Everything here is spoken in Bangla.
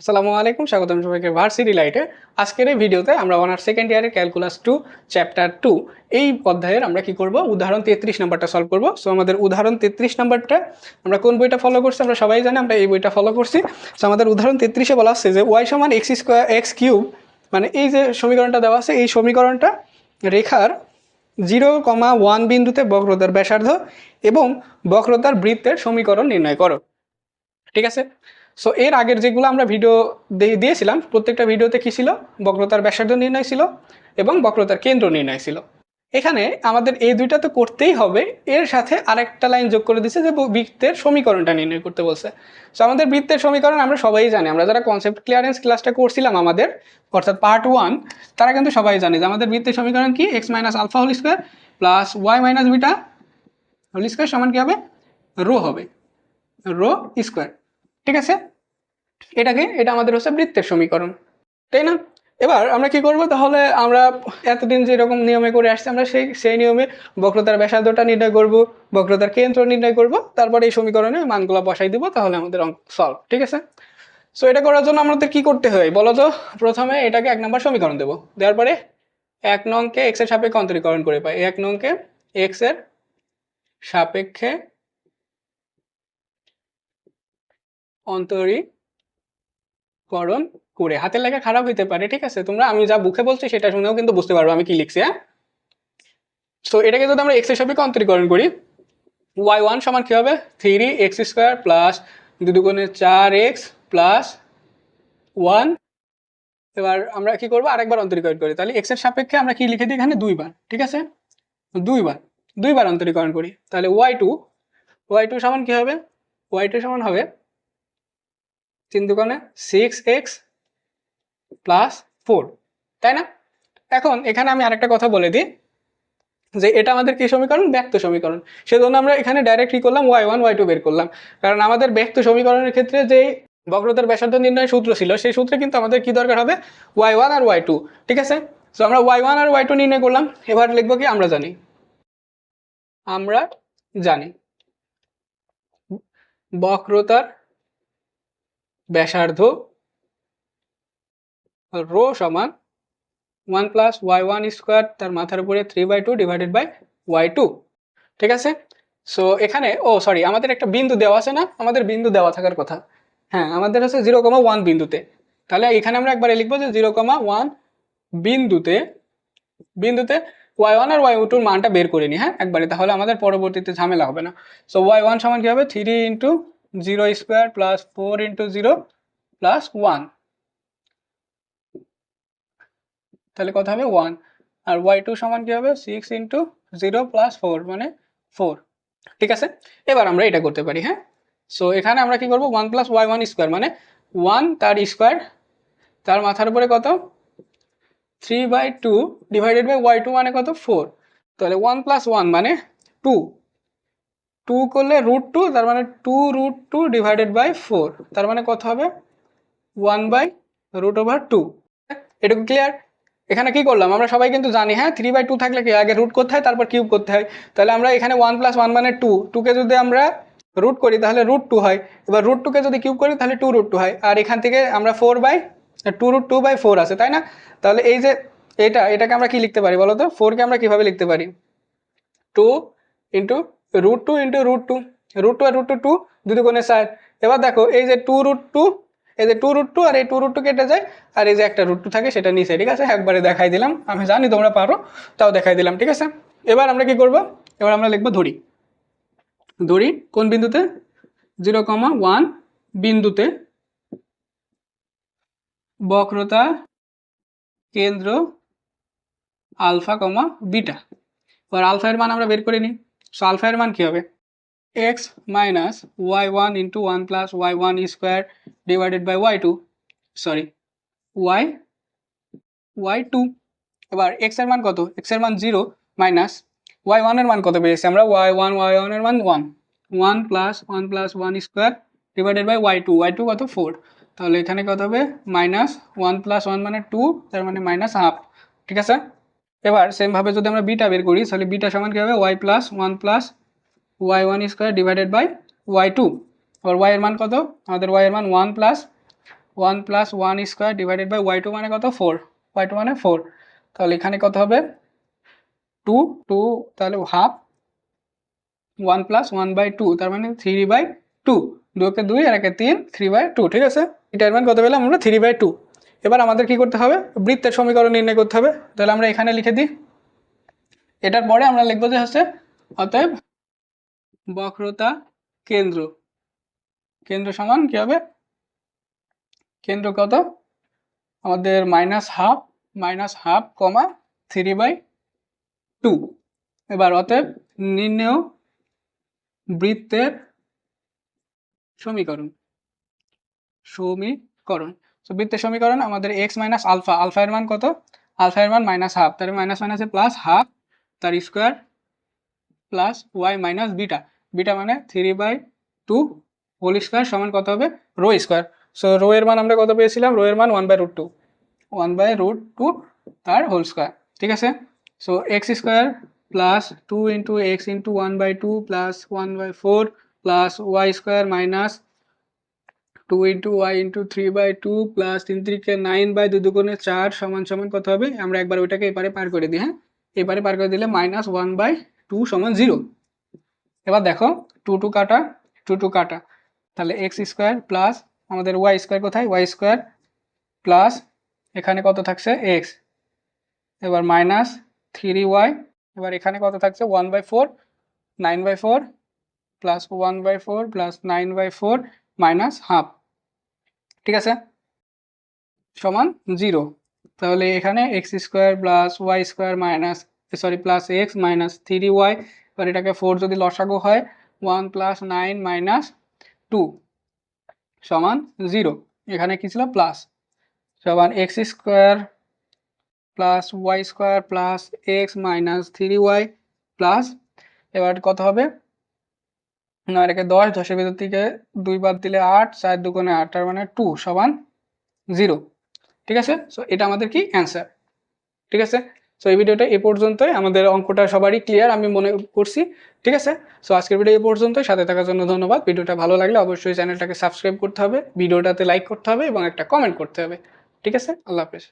আসসালামু আলাইকুম, স্বাগতম সবাইকে ভার্সিটি লাইটে আজকের এই ভিডিওতে আমরা অনার সেকেন্ড ইয়ারের ক্যালকুলাস টু চ্যাপ্টার টু এই অধ্যায়ের আমরা কি করব? উদাহরণ তেত্রিশ নাম্বারটা সলভ করব। সো আমাদের উদাহরণ তেত্রিশ নাম্বারটা আমরা কোন বইটা ফলো করছি আমরা সবাই জানি, আমরা এই বইটা ফলো করছি। সো আমাদের উদাহরণ তেত্রিশে বলা হচ্ছে যে ওয়াই সমান এক্স স্কোয়ার এক্স কিউব মানে এই যে সমীকরণটা দেওয়া আছে, এই সমীকরণটা রেখার জিরো কমা ওয়ান বিন্দুতে বক্রতার ব্যাসার্ধ এবং বক্রতার বৃত্তের সমীকরণ নির্ণয় করো। ঠিক আছে? সো এর আগের যেগুলো আমরা ভিডিও দিয়ে- দিয়েছিলাম, প্রত্যেকটা ভিডিওতে কী ছিল? বক্রতার ব্যাসার্ধ নির্ণয় ছিল এবং বক্রতার কেন্দ্র নির্ণয় ছিল। এখানে আমাদের এই দুইটা তো করতেই হবে। এর সাথে আরেকটা লাইন যোগ করে দিচ্ছে যে বৃত্তের সমীকরণটা নির্ণয় করতে বলছে। সো আমাদের বৃত্তের সমীকরণ আমরা সবাই জানি। আমরা যারা কনসেপ্ট ক্লিয়ারেন্স ক্লাসটা করছিলাম আমাদের, অর্থাৎ পার্ট ওয়ান তারা কিন্তু সবাই জানে যে আমাদের বৃত্তের সমীকরণ কি? X minus alpha whole square plus Y minus beta whole square সমান কী হবে? রো হবে। রো স্কোয়ার, ঠিক আছে? এটাকে, এটা আমাদের হচ্ছে বৃত্তের সমীকরণ, তাই না? এবার আমরা কি করব? তাহলে আমরা এতদিন যেরকম নিয়মে করে আসছি, আমরা সেই সেই নিয়মে বক্রতার ব্যাসার্ধটা নির্ণয় করব, বক্রতার কেন্দ্র নির্ণয় করব, তারপরে এই সমীকরণে মানগুলো বসাই দিব, তাহলে আমাদের অঙ্ক সলভ ঠিক আছে? সো এটা করার জন্য আমাদের কি করতে হয়, বলো তো? প্রথমে এটাকে এক নম্বর সমীকরণ দেবো, দেওয়ার পরে এক নংকে এক্সের সাপেক্ষে অন্তরীকরণ করে পাই, এক নংকে এক্সের সাপেক্ষে অন্তরীকরণ করে। হাতের লেখা খারাপ হইতে পারে, ঠিক আছে? তোমরা, আমি যা বুকে বলছি সেটা শুনেও কিন্তু বুঝতে পারব আমি কি লিখছি হ্যাঁ? তো এটাকে যদি আমরা এক্সের সাপেক্ষে অন্তরীকরণ করি ওয়াই ওয়ান সমান কী হবে? থ্রি এক্স স্কোয়ার প্লাস দুগুণে চার এক্স প্লাস ওয়ান এবার আমরা কি করব? আরেকবার অন্তরীকরণ করি। তাহলে এক্সের সাপেক্ষে আমরা কি লিখে দিই এখানে? দুইবার, ঠিক আছে? দুইবার দুইবার অন্তরীকরণ করি। তাহলে ওয়াই টু ওয়াই টু সমান কি হবে? ওয়াই টু সমান হবে তিন দুগুণে সিক্স এক্স প্লাস ফোর তাই না? এখন এখানে আমি আরেকটা কথা বলে দিই, যে এটা আমাদের কি সমীকরণ? ব্যক্ত সমীকরণ। সেজন্য আমরা এখানে ডাইরেক্ট কি করলাম? ওয়াই ওয়ান ওয়াই টু বের করলাম। কারণ আমাদের ব্যক্ত সমীকরণের ক্ষেত্রে যে বক্রতার ব্যাসার্ধ নির্ণয় সূত্র ছিল, সেই সূত্রে কিন্তু আমাদের কি দরকার হবে? ওয়াই ওয়ান আর ওয়াই টু ঠিক আছে? তো আমরা ওয়াই ওয়ান আর ওয়াই টু নির্ণয় করলাম। এবার লিখব কি? আমরা জানি। আমরা জানি। বক্রতার ব্যাসার্ধ রো সমান one plus Y one square তার মাথার উপরে three by two divided by Y two. ঠিক আছে? সো এখানে, ও সরি আমাদের একটা বিন্দু দেওয়া আছে না? আমাদের বিন্দু দেওয়া থাকার কথা। হ্যাঁ আমাদের হচ্ছে জিরো কমা ওয়ান বিন্দুতে। তাহলে এখানে আমরা একবারে লিখব যে জিরো কমা ওয়ান বিন্দুতে বিন্দুতে ওয়াই ওয়ান আর ওয়াই টুর মানটা বের করে নিই হ্যাঁ? একবারে, তাহলে আমাদের পরবর্তীতে ঝামেলা হবে না। সো ওয়াই ওয়ান সমান কী হবে? Three into zero square plus four into zero plus one তাহলে কত হবে? ওয়ান আর ওয়াই টু সমান কী হবে? Six into zero plus four মানে ফোর ঠিক আছে? এবার আমরা এটা করতে পারি হ্যাঁ? সো এখানে আমরা কি করব? One plus Y one square মানে ওয়ান তার স্কোয়ার তার মাথার উপরে কত? Three by two divided by Y two মানে কত? ফোর তাহলে ওয়ান প্লাস ওয়ান মানে টু টু করলে রুট টু তার মানে two root two divided by four তার মানে কত হবে? One by root over two এটুকু ক্লিয়ার এখানে কি করলাম? আমরা সবাই কিন্তু জানি হ্যাঁ থ্রি বাই টু থাকলে কি আগে রুট করতে হয়, তারপর কিউব করতে হয়। তাহলে আমরা এখানে ওয়ান প্লাস ওয়ান মানে টু টুকে যদি আমরা রুট করি, তাহলে রুট টু হয়। এবার রুট টুকে যদি কিউব করি, তাহলে টু রুট টু হয়। আর এখান থেকে আমরা four by two root two by four আছে, তাই না? তাহলে এই যে এটা, এটাকে আমরা কি লিখতে পারি বলো তো ফোরকে আমরা কীভাবে লিখতে পারি? Two into root two into root two root two আর রুট টু টু দুটো কোণে সাইড এবার দেখো, এই যে টু রুট টু এই যে টু রুট টু আর এই টু রুট টু কেটে যায়, আর এই যে একটা রুট টু থাকে, সেটা নিচে, ঠিক আছে? একবারে দেখাই দিলাম। আমি জানি তোমরা পারো, তাও দেখাই দিলাম, ঠিক আছে? এবার আমরা কি করব? এবার আমরা লিখব ধরি। ধরি কোন বিন্দুতে? জিরো কমা ওয়ান বিন্দুতে। বক্রতা কেন্দ্র আলফা কমা বিটা। এবার আলফা এর মান আমরা বের করে নিই। সো আলফা এর মান কি হবে? X minus y one into one plus y one square divided by y two sorry y y two এবার এক্সের মান কত? এক্সের মান জিরো মাইনাস ওয়াই ওয়ানের মান কত পেয়েছি আমরা? ওয়াই ওয়ান ওয়াই ওয়ানের মান one one plus one plus one square divided by y two y two কত? ফোর তাহলে এখানে কত হবে? মাইনাস ওয়ান প্লাস ওয়ান মানে টু তার মানে মাইনাস হাফ ঠিক আছে? এবার সেমভাবে যদি আমরা বিটা বের করি, তাহলে বিটা সমান কী হবে? Y plus one plus y one square divided by y two আবার ওয়াই এর মান কত? আমাদের ওয়াই এর মান one plus one plus one square divided by y two মানে কত? ফোর ওয়াই টু মানে ফোর তাহলে এখানে কত হবে? টু টু তাহলে half one plus one by two তার মানে থ্রি বাই টু দুকে দুই, আর একে তিন থ্রি বাই টু ঠিক আছে? এটার মান কত পেলাম আমরা? থ্রি বাই টু এবার আমাদের কি করতে হবে? বৃত্তের সমীকরণ নির্ণয় করতে হবে। তাহলে আমরা এখানে লিখে দিই। এটার পরে আমরা লিখব যে হচ্ছে, অতএব বক্রতা কেন্দ্র। কেন্দ্র সমান কি হবে? কেন্দ্র কত? আমাদের minus half minus half comma three by two এবার অতএব নির্ণেয় বৃত্তের সমীকরণ। সমীকরণ। তো বৃত্তের সমীকরণ আমাদের এক্স মাইনাস আলফা আলফা এর মান কত? আলফা এর মান মাইনাস হাফ তার মাইনাস মাইনাসে প্লাস হাফ তার square plus y minus beta beta মানে three by two whole square সমান কত হবে? রো স্কোয়ার সো রো এর মান আমরা কত পেয়েছিলাম? রো এর মান one by root two one by root two তার হোল স্কোয়ার ঠিক আছে? So x square plus two into x into one by two plus one by four plus y square minus two into y into three by two plus তিন তিরিকে নাইন বাই দু দুগুণে চার সমান সমান কত হবে? আমরা একবার ওইটাকে এপারে পার করে দিই হ্যাঁ? এপারে পার করে দিলে মাইনাস ওয়ান বাই টু সমান জিরো এবার দেখো টু টু কাটা টু টু কাটা। তাহলে এক্স স্কোয়ার প্লাস আমাদের ওয়াই স্কোয়ার কোথায়? ওয়াই স্কোয়ার প্লাস এখানে কত থাকছে? এক্স এবার মাইনাস থ্রি ওয়াই এবার এখানে কত থাকছে? One by four nine by four plus one by four plus nine by four minus half ঠিক আছে? সমান জিরো। তাহলে এখানে x square plus y square minus sorry plus x minus three y এবার এটাকে ফোর যদি লসাগো হয় one plus nine minus two সমান জিরো। এখানে কি ছিল? প্লাস সমান x square plus y square plus x minus three y plus এবার কত হবে? নয় রেখে দশ, দশের ভিতর থেকে দুই বাদ দিলে আট, চার দুগুণে আট, তার মানে টু সমান জিরো ঠিক আছে? সো এটা আমাদের কি অ্যান্সার ঠিক আছে? সো এই ভিডিওটা এ পর্যন্তই। আমাদের অঙ্কটা সবারই ক্লিয়ার আমি মনে করছি। ঠিক আছে? সো আজকের ভিডিও এই পর্যন্তই। সাথে থাকার জন্য ধন্যবাদ। ভিডিওটা ভালো লাগলে অবশ্যই চ্যানেলটাকে সাবস্ক্রাইব করতে হবে, ভিডিওটাতে লাইক করতে হবে এবং একটা কমেন্ট করতে হবে। ঠিক আছে? আল্লাহ হাফেজ।